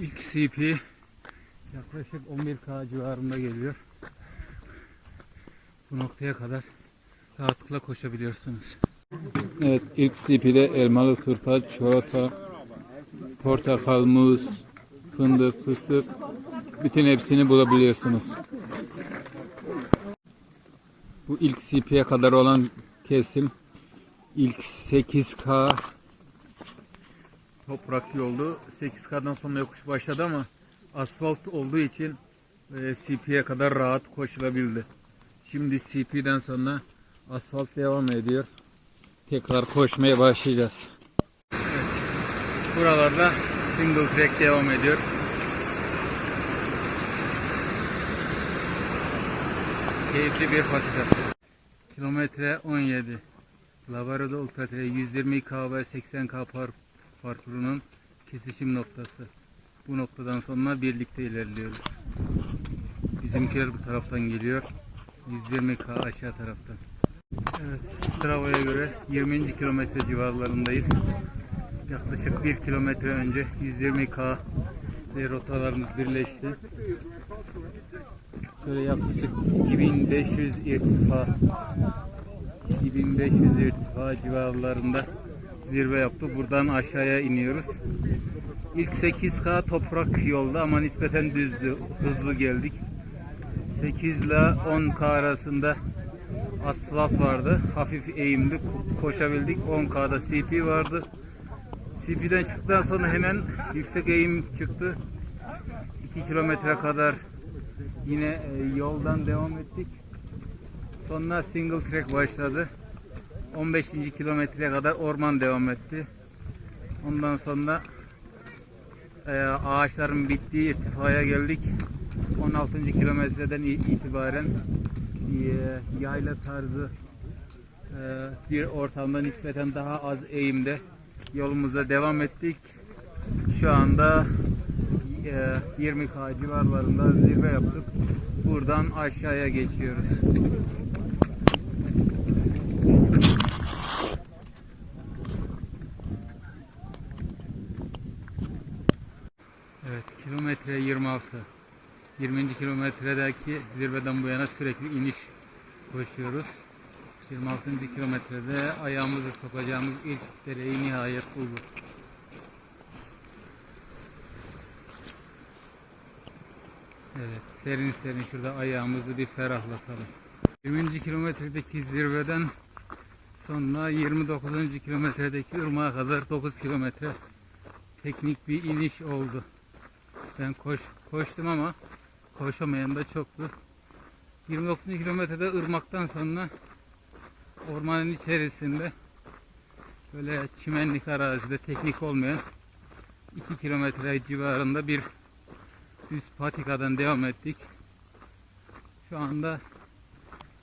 İlk CP yaklaşık 11K civarında geliyor. Bu noktaya kadar rahatlıkla koşabiliyorsunuz. Evet ilk CP'de elmalı turpa, çikolata, portakal, muz, fındık, fıstık bütün hepsini bulabiliyorsunuz. Bu ilk CP'ye kadar olan kesim ilk 8K toprak yoldu. 8K'dan sonra yokuş başladı ama asfalt olduğu için e, CP'ye kadar rahat koşulabildi. Şimdi CP'den sonra asfalt devam ediyor. Tekrar koşmaya başlayacağız. Evet. Buralarda single track devam ediyor. Keyifli bir patika. Kilometre 17. Lavarada Ultra Trail 120K ve 80K par parkurunun kesişim noktası. Bu noktadan sonra birlikte ilerliyoruz. Bizimkiler bu taraftan geliyor. 120K aşağı taraftan. Evet, Strava'ya göre 20. kilometre civarlarındayız. Yaklaşık 1 kilometre önce 120K ve rotalarımız birleşti. Şöyle yaklaşık 2500 irtifa 2500 irtifa civarlarında zirve yaptı. Buradan aşağıya iniyoruz. İlk 8K toprak yolda ama nispeten düzdü. Hızlı geldik. 8 ile 10K arasında asfalt vardı. Hafif eğimli ko- koşabildik. 10K'da CP vardı. CP'den çıktıktan sonra hemen yüksek eğim çıktı. 2 kilometre kadar yine e, yoldan devam ettik. Sonra single track başladı. 15. kilometreye kadar orman devam etti. Ondan sonra e, ağaçların bittiği irtifaya geldik. 16. kilometreden itibaren e, yayla tarzı e, bir ortamda nispeten daha az eğimde yolumuza devam ettik. Şu anda e, 20K civarlarında zirve yaptık. Buradan aşağıya geçiyoruz. Evet, kilometre 26. 20. kilometredeki zirveden bu yana sürekli iniş koşuyoruz. 26. kilometrede ayağımızı sokacağımız ilk dereyi nihayet bulduk. Evet, serin serin şurada ayağımızı bir ferahlatalım. 20. kilometredeki zirveden sonra 29. kilometredeki ırmağa kadar 9 kilometre teknik bir iniş oldu. Ben koş, koştum ama koşamayan da çoktu. 29. kilometrede ırmaktan sonra ormanın içerisinde böyle çimenlik arazide teknik olmayan 2 kilometre civarında bir düz patikadan devam ettik. Şu anda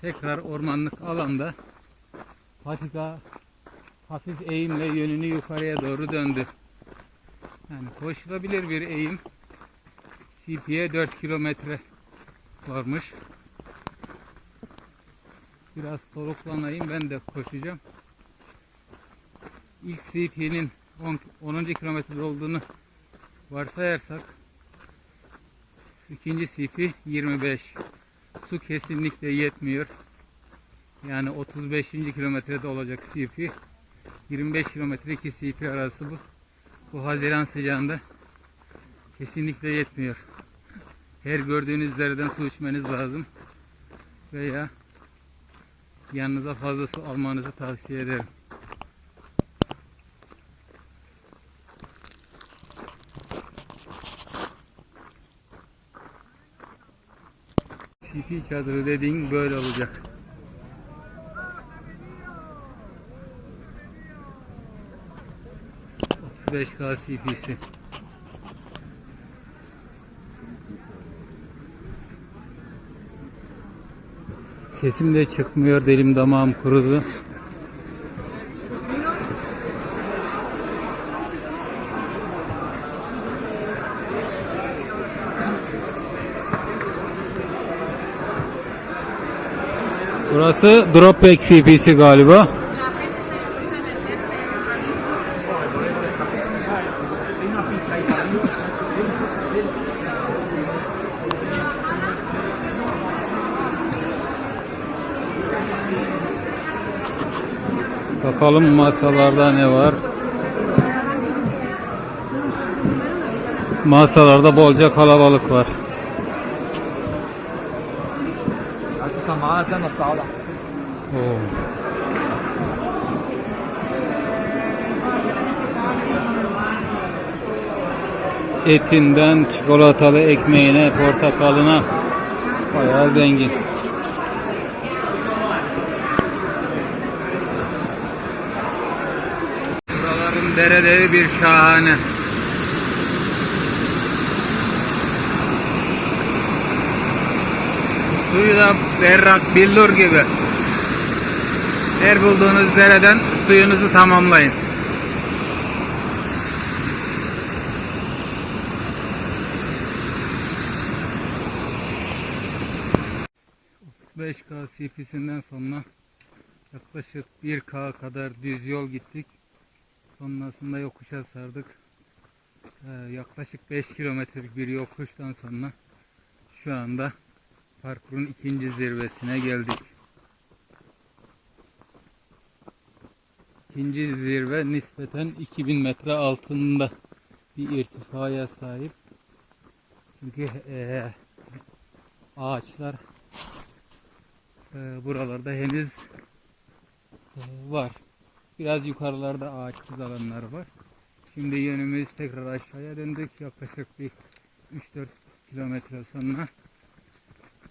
tekrar ormanlık alanda patika hafif eğimle yönünü yukarıya doğru döndü. Yani koşulabilir bir eğim. CP'ye 4 kilometre varmış. Biraz soluklanayım ben de koşacağım. İlk CP'nin 10, 10. kilometrede olduğunu varsayarsak ikinci CP 25. Su kesinlikle yetmiyor. Yani 35. kilometrede olacak CP. 25 kilometre iki CP arası bu. Bu Haziran sıcağında kesinlikle yetmiyor. Her gördüğünüz dereden su içmeniz lazım. Veya yanınıza fazla su almanızı tavsiye ederim. CP çadırı dediğin böyle olacak. Otuz 5K Sesim de çıkmıyor, dilim damağım kurudu. Burası Dropback CP'si galiba. Bakalım masalarda ne var? Masalarda bolca kalabalık var. Oo. etinden çikolatalı ekmeğine, portakalına bayağı zengin. Dereleri bir şahane. Suyu da berrak, billur gibi. Her bulduğunuz dereden suyunuzu tamamlayın. K CP'sinden sonra yaklaşık 1K kadar düz yol gittik. Sonrasında yokuşa sardık. Ee, yaklaşık 5 kilometrelik bir yokuştan sonra şu anda parkurun ikinci zirvesine geldik. İkinci zirve nispeten 2000 metre altında bir irtifaya sahip. Çünkü eee, ağaçlar eee, buralarda henüz eee, var. Biraz yukarılarda ağaçsız alanlar var. Şimdi yönümüz tekrar aşağıya döndük. Yaklaşık bir 3-4 kilometre sonra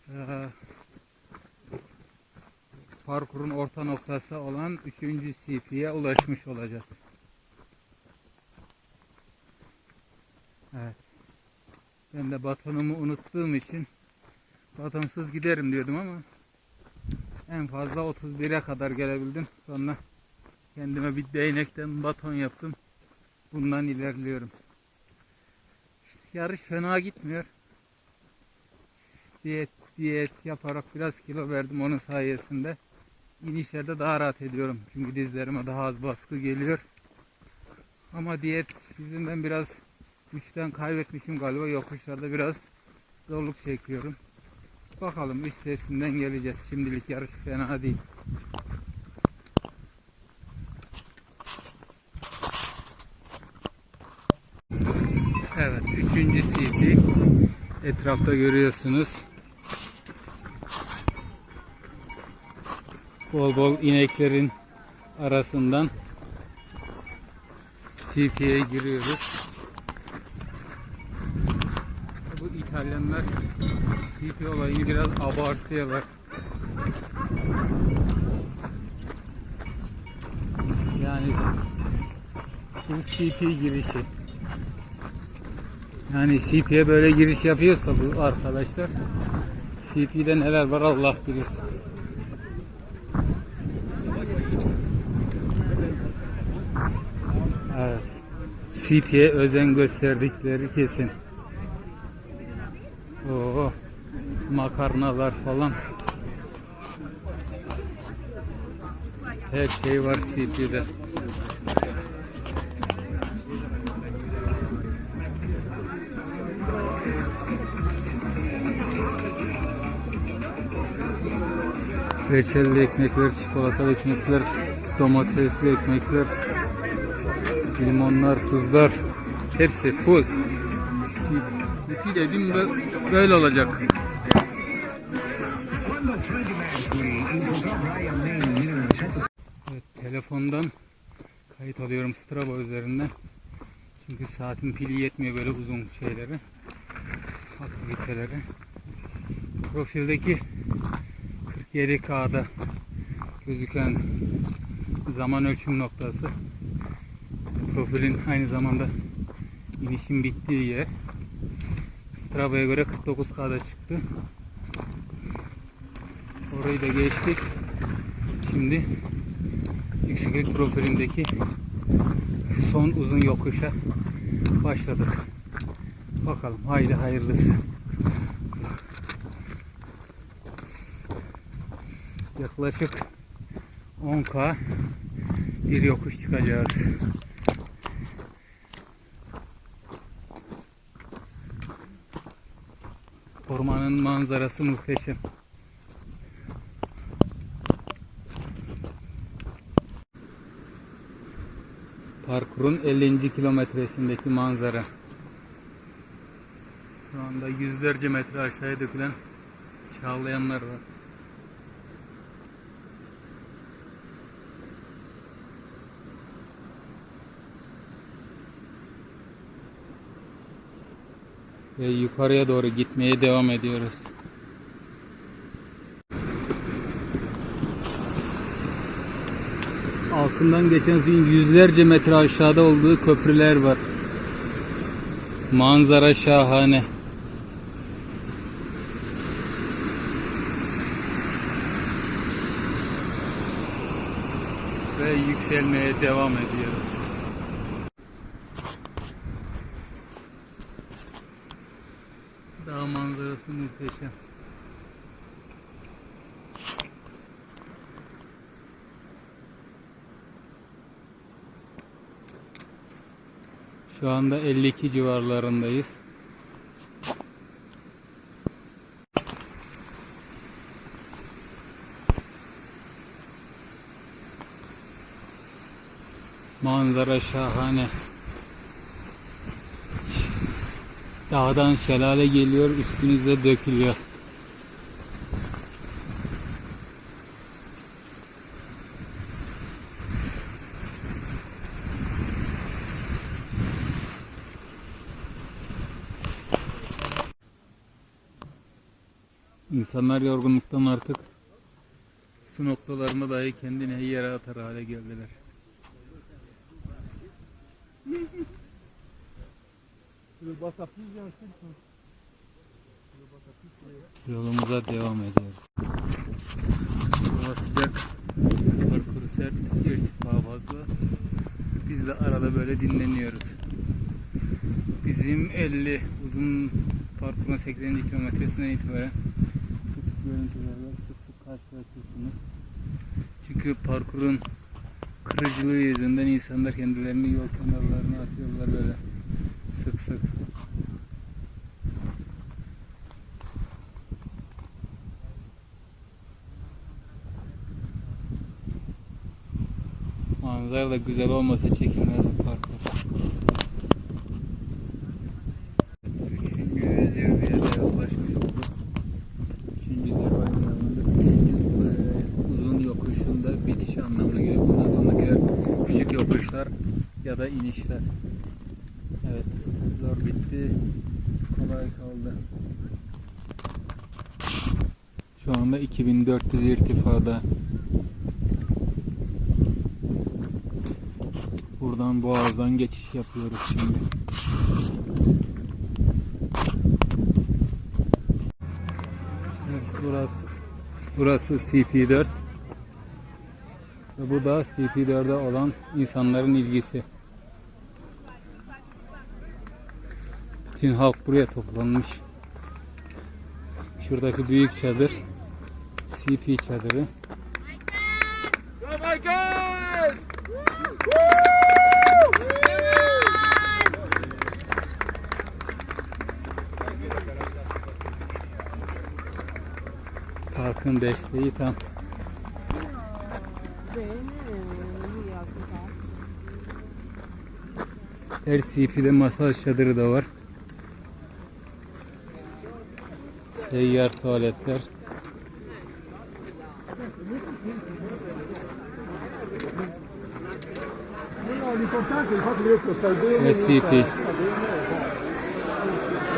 eee, parkurun orta noktası olan 3. CP'ye ulaşmış olacağız. Evet. Ben de batonumu unuttuğum için batonsuz giderim diyordum ama en fazla 31'e kadar gelebildim. Sonra kendime bir değnekten baton yaptım. Bundan ilerliyorum. Yarış fena gitmiyor. Diyet diyet yaparak biraz kilo verdim onun sayesinde. İnişlerde daha rahat ediyorum. Çünkü dizlerime daha az baskı geliyor. Ama diyet yüzünden biraz güçten kaybetmişim galiba. Yokuşlarda biraz zorluk çekiyorum. Bakalım üstesinden geleceğiz. Şimdilik yarış fena değil. Evet, üçüncü CP. Etrafta görüyorsunuz. Bol bol ineklerin arasından CP'ye giriyoruz. Bu İtalyanlar CP olayını biraz abartıyorlar. Yani bu CP girişi. Yani CP'ye böyle giriş yapıyorsa bu arkadaşlar CP'de neler var Allah bilir. Evet. CP'ye özen gösterdikleri kesin. Oo, makarnalar falan. Her şey var CP'de. Reçelli ekmekler, çikolatalı ekmekler, domatesli ekmekler, limonlar, tuzlar hepsi full. Dedim bö- böyle olacak. Evet, telefondan kayıt alıyorum Strava üzerinden. Çünkü saatin pili yetmiyor böyle uzun şeylere. Aktivitelere. Profildeki 47K'da gözüken zaman ölçüm noktası. Profilin aynı zamanda inişin bittiği yer. Strava'ya göre 49K'da çıktı. Orayı da geçtik. Şimdi yükseklik profilindeki son uzun yokuşa başladık. Bakalım haydi hayırlısı yaklaşık 10k bir yokuş çıkacağız. Ormanın manzarası muhteşem. Parkurun 50. kilometresindeki manzara. Şu anda yüzlerce metre aşağıya dökülen çağlayanlar var. Ve yukarıya doğru gitmeye devam ediyoruz. Altından geçen suyun yüzlerce metre aşağıda olduğu köprüler var. Manzara şahane. Ve yükselmeye devam ediyoruz. Dağ manzarası muhteşem. Şu anda 52 civarlarındayız. Manzara şahane. Dağdan şelale geliyor, üstünüze dökülüyor. İnsanlar yorgunluktan artık su noktalarında dahi kendini yere atar hale geldiler. Yolumuza devam ediyoruz. Hava sıcak, parkuru sert, irtifa fazla. Biz de arada böyle dinleniyoruz. Bizim 50 uzun parkurun 80. kilometresinden itibaren bu tip görüntülerle sık sık karşılaşıyorsunuz. Çünkü parkurun kırıcılığı yüzünden insanlar kendilerini yol kenarlarına atıyorlar böyle sık sık. Manzara da güzel olmasa çekilmez bu parkur. Üçüncü olduk. Üçüncü e, uzun yokuşunda bitiş anlamına geliyor. Bundan sonrakiler küçük yokuşlar ya da inişler. Evet, zor bitti. Kolay kaldı. Şu anda 2400 irtifada. Buradan boğazdan geçiş yapıyoruz şimdi. Evet, burası burası CP4 ve bu da CP4'e olan insanların ilgisi. Bütün halk buraya toplanmış. Şuradaki büyük çadır CP çadırı. Halkın desteği tam. Her CP'de masaj çadırı da var. Seyyar tuvaletler. Ve CP.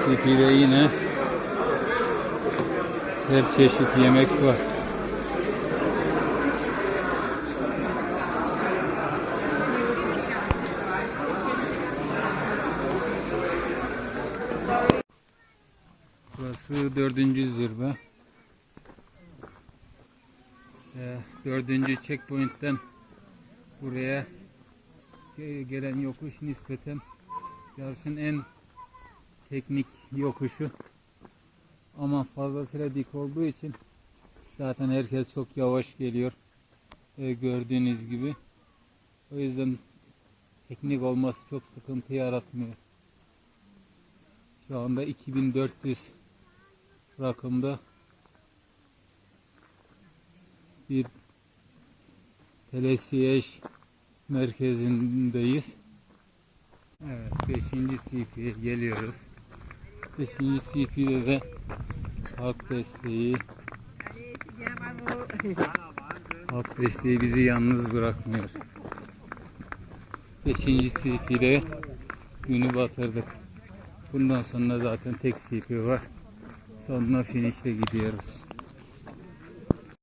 CP'de yine her çeşit yemek var. Burası dördüncü zirve. Ee, dördüncü checkpoint'ten buraya ge- gelen yokuş nispeten yarışın en teknik yokuşu. Ama fazlasıyla dik olduğu için zaten herkes çok yavaş geliyor. Ee, gördüğünüz gibi. O yüzden teknik olması çok sıkıntı yaratmıyor. Şu anda 2400 rakımda bir telesiyej merkezindeyiz. Evet, 5. CP'ye geliyoruz. 5. CP'de de halk desteği halk desteği bizi yalnız bırakmıyor. 5. CP'de günü batırdık. Bundan sonra zaten tek CP var. Sonra finish'e gidiyoruz.